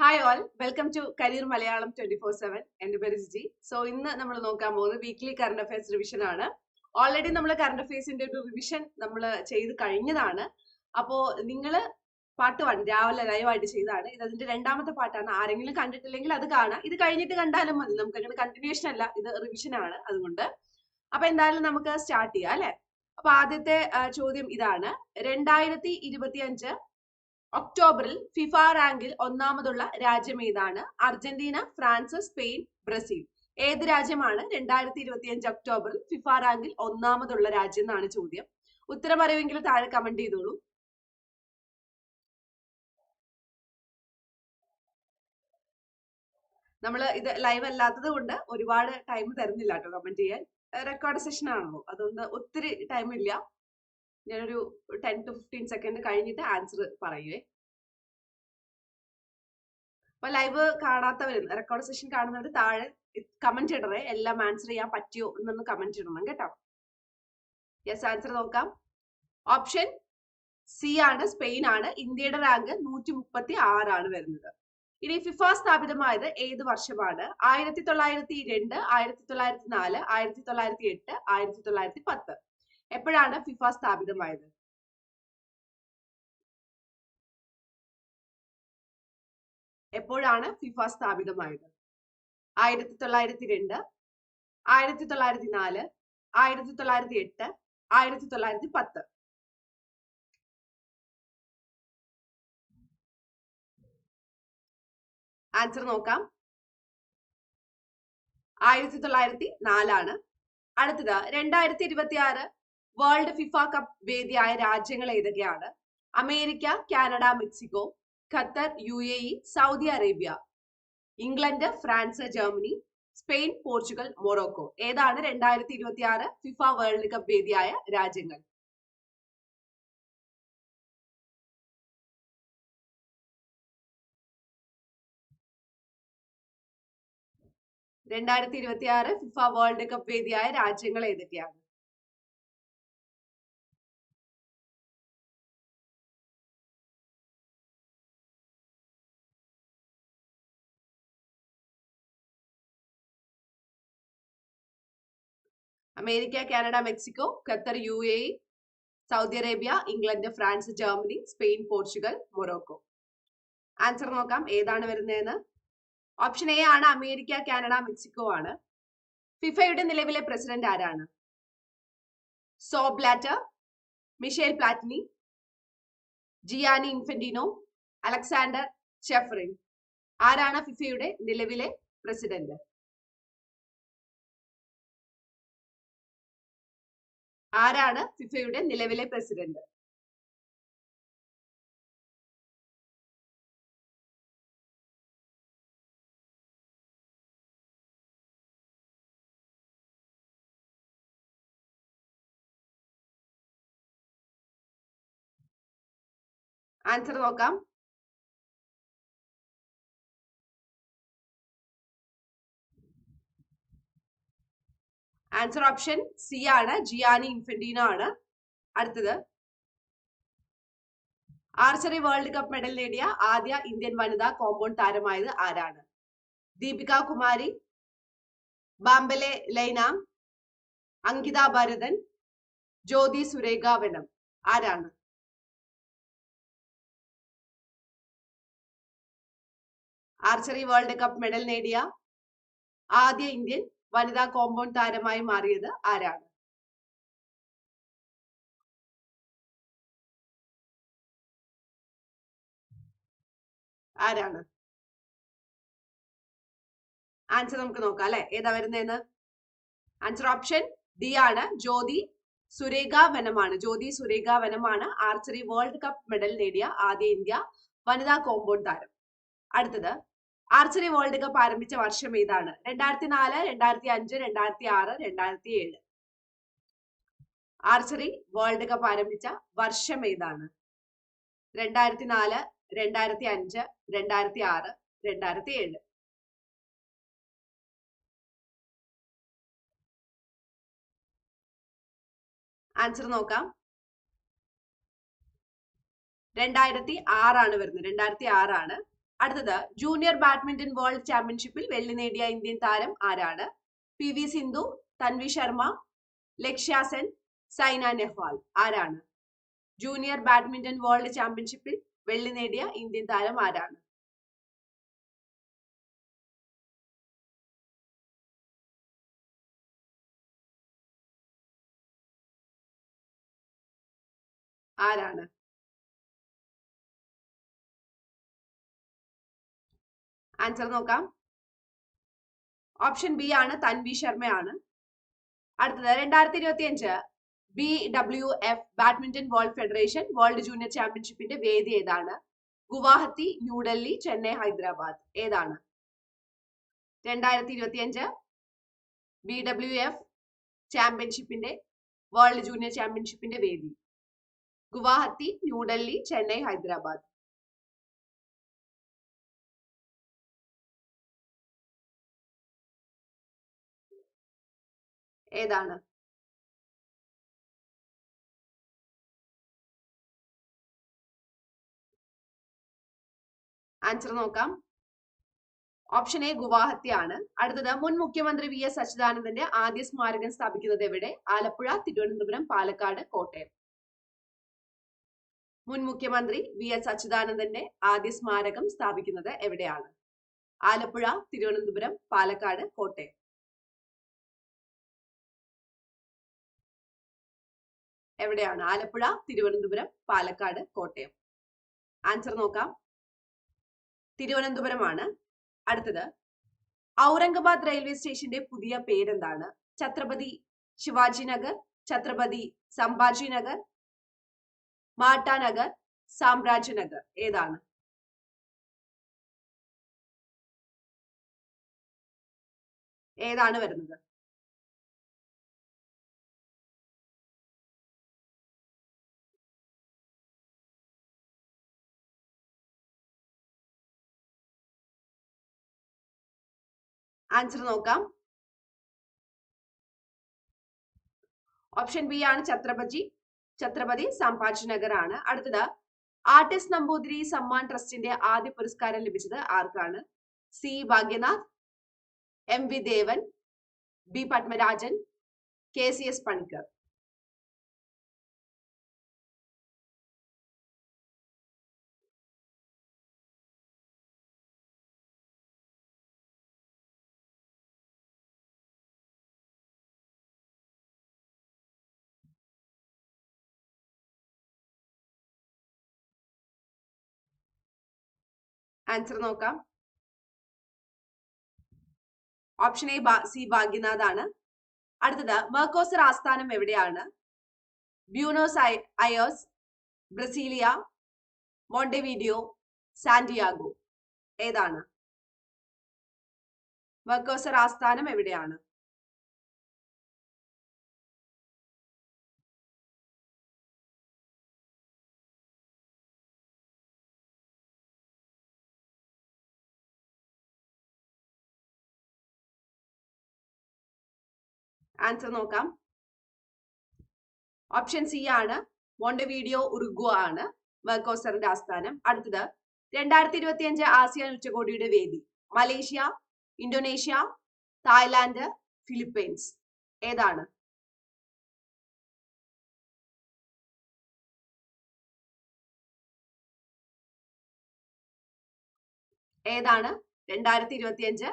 Hi all welcome to career Malayalam twenty four seven എന്റെ പേര് Jiji. So ഇന്ന് നമ്മൾ നോക്കാൻ പോകുന്നത് വീക്ക്ലി കറണ്ട് അഫയേഴ്സ് റിവിഷൻ ആണ്. ഓൾറെഡി നമ്മൾ കറണ്ട് അഫയേഴ്സിന്റെ ഒരു റിവിഷൻ നമ്മൾ ചെയ്ത് കഴിഞ്ഞതാണ്. അപ്പോ നിങ്ങൾ പാട്ട് വൺ രാവിലെ ലൈവായിട്ട് ചെയ്തതാണ്. ഇത് അതിന്റെ രണ്ടാമത്തെ പാട്ടാണ്. ആരെങ്കിലും കണ്ടിട്ടില്ലെങ്കിൽ അത് കാണാം. ഇത് കഴിഞ്ഞിട്ട് കണ്ടാലും മതി. നമുക്ക് അങ്ങനെ കണ്ടിന്യൂഷൻ അല്ല. ഇത് റിവിഷൻ ആണ് അതുകൊണ്ട്. അപ്പൊ എന്തായാലും നമുക്ക് സ്റ്റാർട്ട് ചെയ്യാം അല്ലെ? അപ്പൊ ആദ്യത്തെ ചോദ്യം ഇതാണ്. രണ്ടായിരത്തി ഇരുപത്തി അഞ്ച് ഒക്ടോബറിൽ ഫിഫ റാങ്കിൽ ഒന്നാമതുള്ള രാജ്യം ഏതാണ്? Argentina France Spain Brazil. ഏത് രാജ്യമാണ് രണ്ടായിരത്തി ഇരുപത്തി അഞ്ച് ഒക്ടോബറിൽ ഫിഫ റാങ്കിൽ ഒന്നാമതുള്ള രാജ്യം എന്നാണ് ചോദ്യം. ഉത്തരം അറിയുമെങ്കിൽ താഴെ കമന്റ് ചെയ്തോളൂ. നമ്മൾ ഇത് ലൈവ് അല്ലാത്തത് കൊണ്ട് ഒരുപാട് ടൈം തരുന്നില്ല കേട്ടോ കമന്റ് ചെയ്യാൻ. റെക്കോർഡ് സെഷൻ ആണല്ലോ. അതുകൊണ്ട് ഒത്തിരി ടൈം ഇല്ല. ഞാനൊരു ടെൻ ടു ഫിഫ്റ്റീൻ സെക്കൻഡ് കഴിഞ്ഞിട്ട് ആൻസർ പറയുവേ. അപ്പൊ ലൈവ് കാണാത്തവരും റെക്കോർഡ് സെഷൻ കാണുന്നവർ താഴെ കമന്റ് ഇടറേ എല്ലാം ആൻസർ ചെയ്യാൻ പറ്റിയോ എന്നൊന്ന് കമന്റ് ഇടണം കേട്ടോ. യെസ് ആൻസർ നോക്കാം. ഓപ്ഷൻ സി ആണ് സ്പെയിൻ ആണ്. ഇന്ത്യയുടെ റാങ്ക് നൂറ്റി മുപ്പത്തി ആറാണ് വരുന്നത്. ഇനി ഫിഫ സ്ഥാപിതമായത് ഏത് വർഷമാണ്? ആയിരത്തി തൊള്ളായിരത്തി രണ്ട് ആയിരത്തി തൊള്ളായിരത്തി നാല് ആയിരത്തി തൊള്ളായിരത്തി എട്ട് ആയിരത്തി തൊള്ളായിരത്തി പത്ത് എപ്പോഴാണ് ഫിഫ സ്ഥാപിതമായത്? എപ്പോഴാണ് ഫിഫ സ്ഥാപിതമായത്? ആയിരത്തി തൊള്ളായിരത്തി രണ്ട് ആയിരത്തി തൊള്ളായിരത്തി നാല് ആയിരത്തി തൊള്ളായിരത്തി എട്ട് ആയിരത്തി തൊള്ളായിരത്തി പത്ത് ആൻസർ നോക്കാം. ആയിരത്തി തൊള്ളായിരത്തി നാലാണ് അടുത്തത് രണ്ടായിരത്തി ഇരുപത്തി ആറ് വേൾഡ് ഫിഫ കപ്പ് വേദിയായ രാജ്യങ്ങൾ ഏതൊക്കെയാണ്? America Canada Mexico Qatar U A E Saudi Arabia England France Germany Spain Portugal Morocco. ഏതാണ് രണ്ടായിരത്തി ഇരുപത്തി ആറ് ഫിഫ വേൾഡ് കപ്പ് വേദിയായ രാജ്യങ്ങൾ? രണ്ടായിരത്തി ഇരുപത്തി ആറ് ഫിഫ വേൾഡ് കപ്പ് വേദിയായ രാജ്യങ്ങൾ ഏതൊക്കെയാണ്? America Canada Mexico Qatar U A Saudi Arabia England France Germany Spain Portugal Morocco. Answer നോക്കാം ഏതാണ് വരുന്നതെന്ന്. ഓപ്ഷൻ എ ആണ് അമേരിക്ക കാനഡ മെക്സിക്കോ ആണ്. ഫിഫയുടെ നിലവിലെ പ്രസിഡന്റ് ആരാണ്? So Blatter Michel Platini Gianni Infantino Alexander Ceferin ആരാണ് ഫിഫയുടെ നിലവിലെ പ്രസിഡന്റ്? ആരാണ് ഫിഫയുടെ നിലവിലെ പ്രസിഡന്റ്? ആൻസർ നോക്കാം. ആൻസർ ഓപ്ഷൻ സി ആണ്. ജിയാനി ഇൻഫെന്റീന ആണ്. അടുത്തത്. ആർച്ചറി വേൾഡ് കപ്പ് മെഡൽ നേടിയ ആദ്യ ഇന്ത്യൻ വനിതാ കോമ്പൗണ്ട് താരമായത് ആരാണ്? ദീപിക കുമാരി ബാംബലെ ലൈന അങ്കിത ഭരതൻ ജ്യോതി സുരേഖ വെനം ആരാണ്? ആർച്ചറി വേൾഡ് കപ്പ് മെഡൽ നേടിയ ആദ്യ ഇന്ത്യൻ വനിതാ കോമ്പൗണ്ട് താരമായി മാറിയത് ആരാണ്? ആരാണ്? ആൻസർ നമുക്ക് നോക്കാം അല്ലെ? ഏതാ വരുന്നതെന്ന് ആൻസർ ഓപ്ഷൻ ഡി ആണ്. ജ്യോതി സുരേഖ വനമാണ്. ജ്യോതി സുരേഖ വനമാണ് ആർച്ചറി വേൾഡ് കപ്പ് മെഡൽ നേടിയ ആദ്യ ഇന്ത്യ വനിതാ കോമ്പൗണ്ട് താരം. അടുത്തത്. ആർച്ചറി വേൾഡ് കപ്പ് ആരംഭിച്ച വർഷം ഏതാണ്? രണ്ടായിരത്തി നാല് രണ്ടായിരത്തി അഞ്ച് രണ്ടായിരത്തി ആറ് രണ്ടായിരത്തി ഏഴ് ആർച്ചറി വേൾഡ് കപ്പ് ആരംഭിച്ച വർഷം ഏതാണ്? രണ്ടായിരത്തി നാല് രണ്ടായിരത്തി അഞ്ച് രണ്ടായിരത്തി ആറ് രണ്ടായിരത്തി ഏഴ് ആൻസർ നോക്കാം. രണ്ടായിരത്തി ആറാണ് വരുന്നത്. രണ്ടായിരത്തി ആറാണ് അടുത്തത് ജൂനിയർ ബാഡ്മിന്റൺ വേൾഡ് ചാമ്പ്യൻഷിപ്പിൽ വെള്ളി നേടിയ ഇന്ത്യൻ താരം ആരാണ്? പി വി സിന്ധു തൻവി ശർമ്മ ലക്ഷ്യ സെൻ സൈന നെഹ്വാൾ ആരാണ്? ജൂനിയർ ബാഡ്മിന്റൺ വേൾഡ് ചാമ്പ്യൻഷിപ്പിൽ വെള്ളി നേടിയ ഇന്ത്യൻ താരം ആരാണ്? ആരാണ്? ആൻസർ നോക്കാം. ഓപ്ഷൻ ബി ആണ് തൻവി ശർമ്മയാണ് അടുത്തത് രണ്ടായിരത്തി ഇരുപത്തി അഞ്ച് B W F badminton world federation world junior ചാമ്പ്യൻഷിപ്പിന്റെ വേദി ഏതാണ്? ഗുവാഹത്തി ന്യൂഡൽഹി ചെന്നൈ ഹൈദരാബാദ് ഏതാണ്? രണ്ടായിരത്തി ഇരുപത്തി അഞ്ച് ബി ഡബ്ല്യു എഫ് ചാമ്പ്യൻഷിപ്പിന്റെ വേൾഡ് ജൂനിയർ ചാമ്പ്യൻഷിപ്പിന്റെ വേദി. ഗുവാഹത്തി ന്യൂഡൽഹി ചെന്നൈ ഹൈദരാബാദ് ഏതാണ്? ആൻസർ നോക്കാം. ഓപ്ഷൻ എ ഗുവാഹത്തി ആണ് അടുത്തത് മുൻ മുഖ്യമന്ത്രി വി എസ് അച്യുതാനന്ദന്റെ ആദ്യ സ്മാരകം സ്ഥാപിക്കുന്നത് എവിടെ? ആലപ്പുഴ തിരുവനന്തപുരം പാലക്കാട് കോട്ടയം. മുൻ മുഖ്യമന്ത്രി വി എസ് അച്യുതാനന്ദന്റെ ആദ്യ സ്മാരകം സ്ഥാപിക്കുന്നത് എവിടെയാണ്? ആലപ്പുഴ തിരുവനന്തപുരം പാലക്കാട് കോട്ടയം. എവിടെയാണ്? ആലപ്പുഴ തിരുവനന്തപുരം പാലക്കാട് കോട്ടയം. ആൻസർ നോക്കാം. തിരുവനന്തപുരമാണ്. അടുത്തത്. ഔറംഗബാദ് റെയിൽവേ സ്റ്റേഷന്റെ പുതിയ പേരെന്താണ്? ഛത്രപതി ശിവാജി നഗർ ഛത്രപതി സംഭാജി നഗർ മാട്ടാനഗർ സാമ്രാജ്യ നഗർ. ഏതാണ്? ഏതാണ് വരുന്നത്? ആൻസർ നോക്കാം. ഓപ്ഷൻ ബി ആണ് ഛത്രപതി. ഛത്രപതി സംഭാജി നഗർ ആണ്. അടുത്തത് ആർട്ടിസ്റ്റ് നമ്പൂതിരി സമ്മാൻ ട്രസ്റ്റിന്റെ ആദ്യ പുരസ്കാരം ലഭിച്ചത് ആർക്കാണ്? C Bhagyanath M V Devan B Padmarajan K C S Panicker. Answer നോക്കാം. ഓപ്ഷൻ എ സി ഭാഗ്യനാഥ് ആണ്. അടുത്തത് മെർക്കോസർ ആസ്ഥാനം എവിടെയാണ്? Buenos Aires Brasilia Montevideo Santiago ഏതാണ്? മെർക്കോസർ ആസ്ഥാനം എവിടെയാണ്? ആൻസർ നോക്കാം. ഓപ്ഷൻ സി ആണ്. മോണ്ടവീഡിയോ ഉറുഗോ ആണ്. വർക്കോസറിന്റെ ആസ്ഥാനം. അടുത്തത് രണ്ടായിരത്തി ഇരുപത്തി അഞ്ച് ആസിയാൻ ഉച്ചകോടിയുടെ വേദി. Malaysia Indonesia Thailand Philippines. ഏതാണ്? ഏതാണ്? രണ്ടായിരത്തി ഇരുപത്തി അഞ്ച്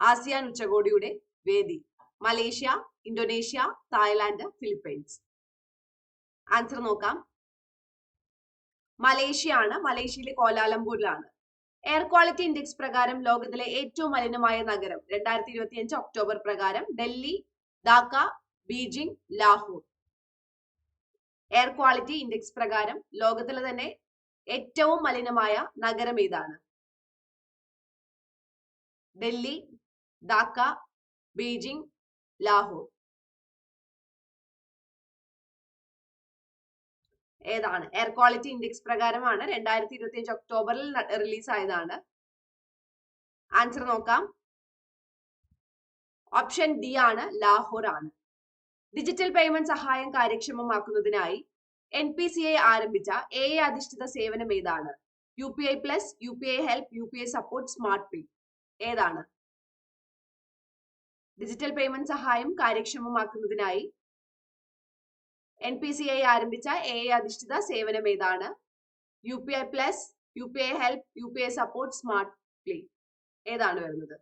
ആസിയാൻ ഉച്ചകോടിയുടെ വേദി. Malaysia Indonesia Thailand Philippines. Answer നോക്കാം. മലേഷ്യ ആണ് മലേഷ്യയിലെ കോലാലംപൂരിലാണ്. എയർ ക്വാളിറ്റി ഇൻഡെക്സ് പ്രകാരം ലോകത്തിലെ ഏറ്റവും മലിനമായ നഗരം രണ്ടായിരത്തി ഇരുപത്തി അഞ്ച് ഒക്ടോബർ പ്രകാരം Delhi Dhaka Beijing Lahore. Air quality index പ്രകാരം ലോകത്തിലെ തന്നെ ഏറ്റവും മലിനമായ നഗരം ഏതാണ്? ഡൽഹി ധാക്ക ബീജിംഗ് ലാഹോർ. ഏതാണ്? എയർ ക്വാളിറ്റി ഇൻഡെക്സ് പ്രകാരമാണ് രണ്ടായിരത്തി ഇരുപത്തി അഞ്ച് ഒക്ടോബറിൽ റിലീസ് ആയതാണ്. ആൻസർ നോക്കാം. ഓപ്ഷൻ ഡി ആണ് ലാഹോർ ആണ്. ഡിജിറ്റൽ പേയ്മെന്റ് സഹായം കാര്യക്ഷമമാക്കുന്നതിനായി എൻ പി സി ഐ ആരംഭിച്ച എ അധിഷ്ഠിത സേവനം ഏതാണ്? U P I plus U P I help U P I support smart pay ഏതാണ്? ഡിജിറ്റൽ പേയ്മെന്റ് സഹായം കാര്യക്ഷമമാക്കുന്നതിനായി എൻ പി സി ഐ ആരംഭിച്ച എ ഐ അധിഷ്ഠിത സേവനം ഏതാണ്? U P I plus U P I help U P I support smart play ഏതാണ് വരുന്നത്?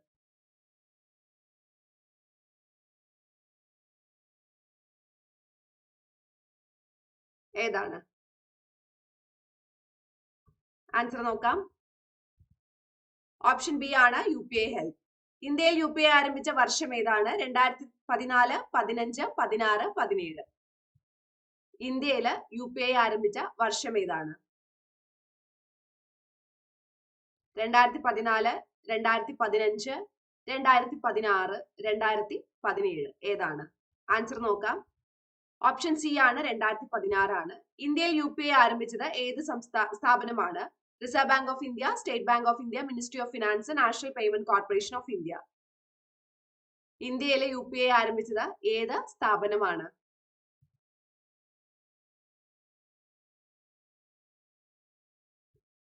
ഏതാണ്? ആൻസർ നോക്കാം. ഓപ്ഷൻ ബി ആണ് യു പി ഐ ഹെൽപ്പ് ഇന്ത്യയിൽ യു പി ഐ ആരംഭിച്ച വർഷം ഏതാണ്? രണ്ടായിരത്തി പതിനാല് പതിനഞ്ച് പതിനാറ് പതിനേഴ്. ഇന്ത്യയിൽ യു പി ഐ ആരംഭിച്ച വർഷം ഏതാണ്? രണ്ടായിരത്തി പതിനാല് രണ്ടായിരത്തി പതിനഞ്ച് രണ്ടായിരത്തി പതിനാറ് രണ്ടായിരത്തി പതിനേഴ്. ഏതാണ്? ആൻസർ നോക്കാം. ഓപ്ഷൻ സി ആണ് രണ്ടായിരത്തി പതിനാറാണ്. ഇന്ത്യയിൽ യു പി ഐ ആരംഭിച്ചത് ഏത് സംസ്ഥാ സ്ഥാപനമാണ്? Reserve bank of India state bank of India ministry of finance national payment corporation of India ഇന്ത്യയിലെ യു പി ഐ ആരംഭിച്ചത് ഏത് സ്ഥാപനമാണ്?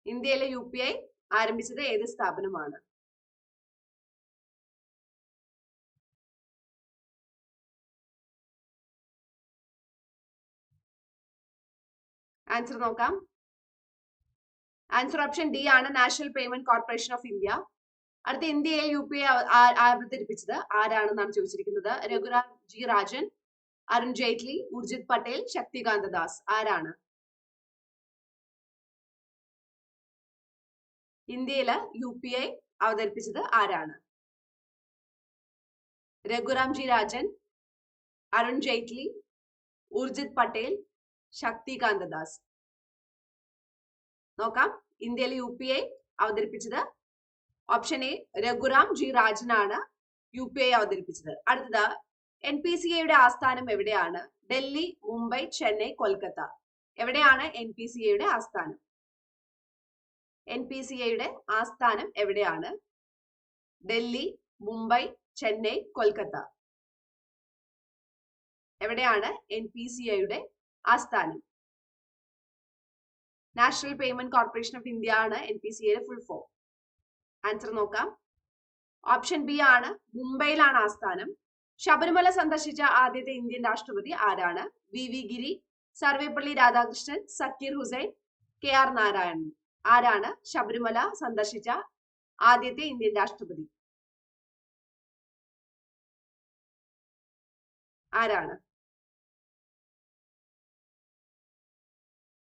ഇന്ത്യയിലെ യു പി ഐ ആരംഭിച്ചത് ഏത് സ്ഥാപനമാണ്? ആൻസർ നോക്കാം. ആൻസർ ഓപ്ഷൻ ഡി ആണ് national payment corporation of India അടുത്ത ഇന്ത്യയെ യു പി ഐ അവതരിപ്പിച്ചത് ആരാണെന്നാണ് ചോദിച്ചിരിക്കുന്നത്? രഘുറാം ജി രാജൻ അരുൺ ജെയ്റ്റ്ലി ഉർജിത് പട്ടേൽ ശക്തികാന്ത ദാസ്. ആരാണ്? ഇന്ത്യയിൽ യു പി ഐ അവതരിപ്പിച്ചത് ആരാണ്? രഘുറാം ജി രാജൻ അരുൺ ജെയ്റ്റ്ലി ഉർജിത് പട്ടേൽ ശക്തികാന്ത ദാസ്. നോക്കാം. ഇന്ത്യയിൽ യു പി ഐ അവതരിപ്പിച്ചത് ഓപ്ഷൻ എ രഘുറാം ജി രാജനാണ് യു പി ഐ അവതരിപ്പിച്ചത്. അടുത്തത് എൻ പി സി ഐയുടെ ആസ്ഥാനം എവിടെയാണ്? ഡൽഹി മുംബൈ ചെന്നൈ കൊൽക്കത്ത. എവിടെയാണ് എൻ പി സി ഐയുടെ ആസ്ഥാനം? എൻ പി സി ഐയുടെ ആസ്ഥാനം എവിടെയാണ്? ഡൽഹി മുംബൈ ചെന്നൈ കൊൽക്കത്ത. എവിടെയാണ് എൻ പി സി ഐയുടെ ആസ്ഥാനം? National payment corporation of India ആണ് എൻ പി സി ഐയുടെ ഫുൾ ഫോം ആൻസർ നോക്കാം. ഓപ്ഷൻ ബി ആണ് മുംബൈയിലാണ് ആസ്ഥാനം. ശബരിമല സന്ദർശിച്ച ആദ്യത്തെ ഇന്ത്യൻ രാഷ്ട്രപതി ആരാണ്? V V Giri Sarvepalli Radhakrishnan Zakir Hussain K R Narayanan. ആരാണ് ശബരിമല സന്ദർശിച്ച ആദ്യത്തെ ഇന്ത്യൻ രാഷ്ട്രപതി? ആരാണ്?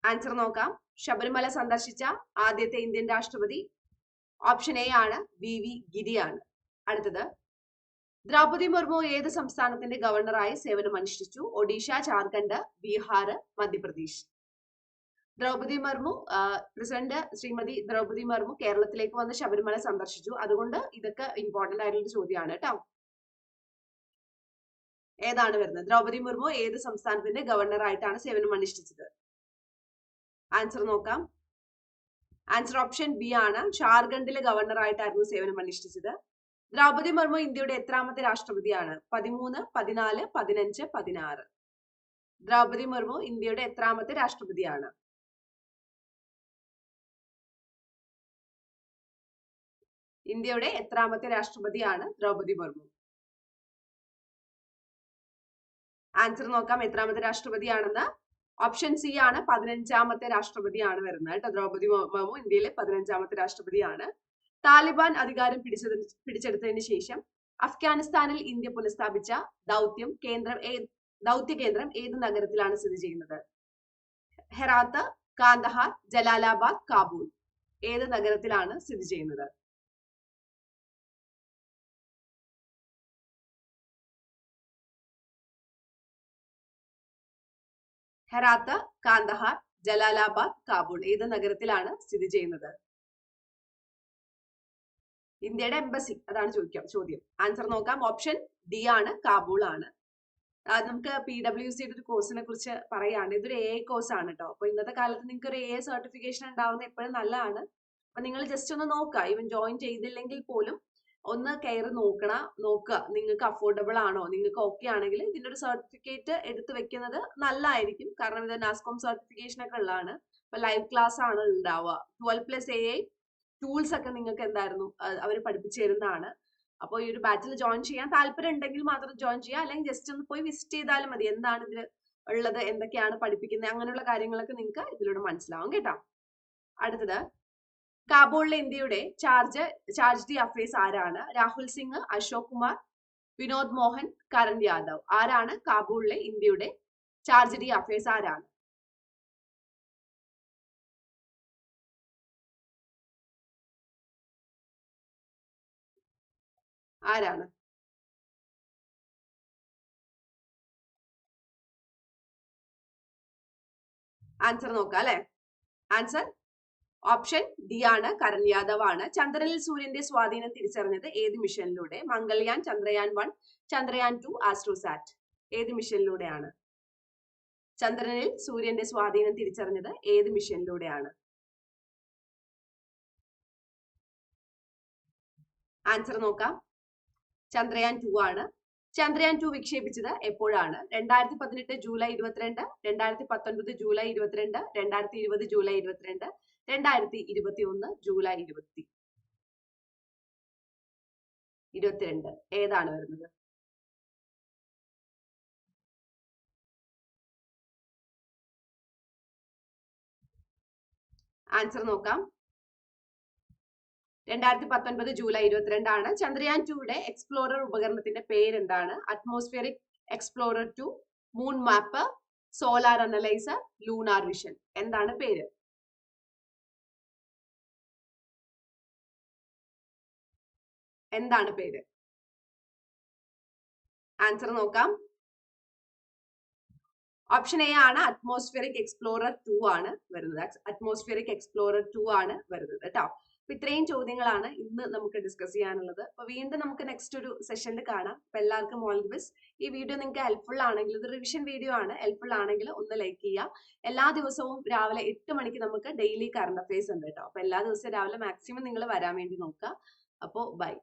ആൻസർ നോക്കാം. ശബരിമല സന്ദർശിച്ച ആദ്യത്തെ ഇന്ത്യൻ രാഷ്ട്രപതി ഓപ്ഷൻ എ ആണ് വി വി ഗിരിയാണ്. അടുത്തത് ദ്രൗപദി മുർമു ഏത് സംസ്ഥാനത്തിന്റെ ഗവർണറായി സേവനം അനുഷ്ഠിച്ചു? ഒഡീഷ ജാർഖണ്ഡ് ബീഹാർ മധ്യപ്രദേശ്. ദ്രൗപദി മുർമു പ്രസിഡന്റ് ശ്രീമതി ദ്രൗപദി മുർമു കേരളത്തിലേക്ക് വന്ന് ശബരിമല സന്ദർശിച്ചു. അതുകൊണ്ട് ഇതൊക്കെ ഇമ്പോർട്ടന്റ് ആയിട്ടുള്ള ചോദ്യമാണ് കേട്ടോ. ഏതാണ് വരുന്നത്? ദ്രൗപദി മുർമു ഏത് സംസ്ഥാനത്തിന്റെ ഗവർണറായിട്ടാണ് സേവനം അനുഷ്ഠിച്ചത്? ആൻസർ നോക്കാം. ആൻസർ ഓപ്ഷൻ ബി ആണ്. ജാർഖണ്ഡിലെ ഗവർണറായിട്ടായിരുന്നു സേവനം അനുഷ്ഠിച്ചത്. ദ്രൗപദി മുർമു ഇന്ത്യയുടെ എത്രാമത്തെ രാഷ്ട്രപതിയാണ്? പതിമൂന്ന് പതിനാല് പതിനഞ്ച് പതിനാറ്. ദ്രൗപദി മുർമു ഇന്ത്യയുടെ എത്രാമത്തെ രാഷ്ട്രപതിയാണ്? ഇന്ത്യയുടെ എത്രാമത്തെ രാഷ്ട്രപതിയാണ് ദ്രൗപദി മുർമു. ആൻസർ നോക്കാം. എത്രാമത്തെ രാഷ്ട്രപതിയാണെന്ന്? ഓപ്ഷൻ സി ആണ് പതിനഞ്ചാമത്തെ രാഷ്ട്രപതിയാണ് വരുന്നത് കേട്ടോ. ദ്രൗപതി മുർമു ഇന്ത്യയിലെ പതിനഞ്ചാമത്തെ രാഷ്ട്രപതിയാണ്. താലിബാൻ അധികാരം പിടിച്ചതിന് പിടിച്ചെടുത്തതിന് ശേഷം അഫ്ഗാനിസ്ഥാനിൽ ഇന്ത്യ പുനഃസ്ഥാപിച്ച ദൗത്യം കേന്ദ്രം ദൗത്യ കേന്ദ്രം ഏത് നഗരത്തിലാണ് സ്ഥിതി ചെയ്യുന്നത്? ഹെറാത്ത് കാന്തഹാർ ജലാലാബാദ് കാബൂൾ. ഏത് നഗരത്തിലാണ് സ്ഥിതി ചെയ്യുന്നത്? ഹെറാത്ത് കാന്തഹാർ ജലാലാബാദ് കാബൂൾ ഏത് നഗരത്തിലാണ് സ്ഥിതി ചെയ്യുന്നത്? ഇന്ത്യയുടെ എംബസി അതാണ് ചോദിക്കാം ചോദ്യം. ആൻസർ നോക്കാം. ഓപ്ഷൻ ഡി ആണ് കാബൂൾ ആണ്. നമുക്ക് പി ഡബ്ല്യു സിയുടെ ഒരു കോഴ്സിനെ കുറിച്ച് പറയുകയാണ് ഇതൊരു എ കോഴ്സ് ആണ് കേട്ടോ അപ്പൊ ഇന്നത്തെ കാലത്ത് നിങ്ങൾക്ക് ഒരു എ സർട്ടിഫിക്കേഷൻ ഉണ്ടാവുന്ന എപ്പോഴും നല്ലതാണ്. അപ്പൊ നിങ്ങൾ ജസ്റ്റ് ഒന്ന് നോക്കുക ഇവൻ ജോയിൻ ചെയ്തില്ലെങ്കിൽ പോലും ഒന്ന് കയറി നോക്കണ നോക്കുക. നിങ്ങൾക്ക് അഫോർഡബിൾ ആണോ? നിങ്ങൾക്ക് ഓക്കെ ആണെങ്കിൽ ഇതിന്റെ ഒരു സർട്ടിഫിക്കറ്റ് എടുത്തു വെക്കുന്നത് നല്ലതായിരിക്കും. കാരണം ഇത് നാസ്കോം സർട്ടിഫിക്കേഷൻ ഒക്കെ ഉള്ളതാണ്. അപ്പൊ ലൈവ് ക്ലാസ് ആണ് ഉണ്ടാവുക. ട്വൽവ് പ്ലസ് എ ടൂൾസ് ഒക്കെ നിങ്ങൾക്ക് എന്തായിരുന്നു? അവർ പഠിപ്പിച്ചു തരുന്നതാണ്. അപ്പോൾ ഈ ഒരു ബാച്ചിൽ ജോയിൻ ചെയ്യാൻ താല്പര്യം ഉണ്ടെങ്കിൽ മാത്രം ജോയിൻ ചെയ്യുക. അല്ലെങ്കിൽ ജസ്റ്റ് ഒന്ന് പോയി വിസിറ്റ് ചെയ്താലും മതി. എന്താണ് ഇതിൽ ഉള്ളത്? എന്തൊക്കെയാണ് പഠിപ്പിക്കുന്നത്? അങ്ങനെയുള്ള കാര്യങ്ങളൊക്കെ നിങ്ങൾക്ക് ഇതിലൂടെ മനസ്സിലാവും കേട്ടോ. അടുത്തത് കാബൂളിലെ ഇന്ത്യയുടെ ചാർജ് ചാർജ് ദി അഫയേഴ്സ് ആരാണ്? രാഹുൽ സിംഗ് അശോക് കുമാർ വിനോദ് മോഹൻ കരൺ യാദവ്. ആരാണ് കാബൂളിലെ ഇന്ത്യയുടെ ചാർജ് ഡി അഫയേഴ്സ് ആരാണ്? ആരാണ്? ആൻസർ നോക്കാം അല്ലെ? ആൻസർ ഓപ്ഷൻ ഡി ആണ് കരൺ യാദവ് ആണ്. ചന്ദ്രനിൽ സൂര്യന്റെ സ്വാധീനം തിരിച്ചറിഞ്ഞത് ഏത് മിഷനിലൂടെ? Mangalyaan Chandrayaan one Chandrayaan two AstroSat ഏത് മിഷനിലൂടെയാണ്? ചന്ദ്രനിൽ സൂര്യന്റെ സ്വാധീനം തിരിച്ചറിഞ്ഞത് ഏത് മിഷനിലൂടെയാണ്? ആൻസർ നോക്കാം. ചന്ദ്രയാൻ ടു ആണ്. ചന്ദ്രയാൻ ടു വിക്ഷേപിച്ചത് എപ്പോഴാണ്? രണ്ടായിരത്തി പതിനെട്ട് ജൂലൈ ഇരുപത്തിരണ്ട് രണ്ടായിരത്തി പത്തൊൻപത് ജൂലൈ ഇരുപത്തിരണ്ട് രണ്ടായിരത്തി ഇരുപത് ജൂലൈ ഇരുപത്തിരണ്ട് രണ്ടായിരത്തി ഇരുപത്തി ഒന്ന് ജൂലൈ ഇരുപത്തി ഇരുപത്തിരണ്ട്. ഏതാണ് വരുന്നത്? ആൻസർ നോക്കാം. രണ്ടായിരത്തി പത്തൊൻപത് ജൂലൈ ഇരുപത്തിരണ്ടാണ്. ചന്ദ്രയാൻ ടുയുടെ എക്സ്പ്ലോറർ ഉപകരണത്തിന്റെ പേരെന്താണ്? Atmospheric explorer two moon map solar analyser lunar vision എന്താണ് പേര്? എന്താണ് പേര്? ആൻസർ നോക്കാം. ഓപ്ഷൻ എ ആണ് അറ്റ്മോസ്ഫിയറിക് എക്സ്പ്ലോറർ ടു ആണ് വരുന്നത്. അറ്റ്മോസ്ഫിയറിക് എക്സ്പ്ലോറർ ടു ആണ് വരുന്നത് കേട്ടോ. അപ്പൊ ഇത്രയും ചോദ്യങ്ങളാണ് ഇന്ന് നമുക്ക് ഡിസ്കസ് ചെയ്യാനുള്ളത്. അപ്പൊ വീണ്ടും നമുക്ക് നെക്സ്റ്റ് ഒരു സെഷനിൽ കാണാം. അപ്പൊ എല്ലാവർക്കും ഓൾ ദി ബെസ്റ്റ് ഈ വീഡിയോ നിങ്ങൾക്ക് ഹെൽപ്ഫുൾ ആണെങ്കിൽ ഇത് റിവിഷൻ വീഡിയോ ആണ്. ഹെൽപ്ഫുൾ ആണെങ്കിൽ ഒന്ന് ലൈക്ക് ചെയ്യുക. എല്ലാ ദിവസവും രാവിലെ എട്ട് മണിക്ക് നമുക്ക് ഡെയിലി കറണ്ട് അഫയേഴ്സ് ഉണ്ട് കേട്ടോ. അപ്പൊ എല്ലാ ദിവസവും രാവിലെ മാക്സിമം നിങ്ങൾ വരാൻ വേണ്ടി നോക്കുക. അപ്പോൾ ബൈ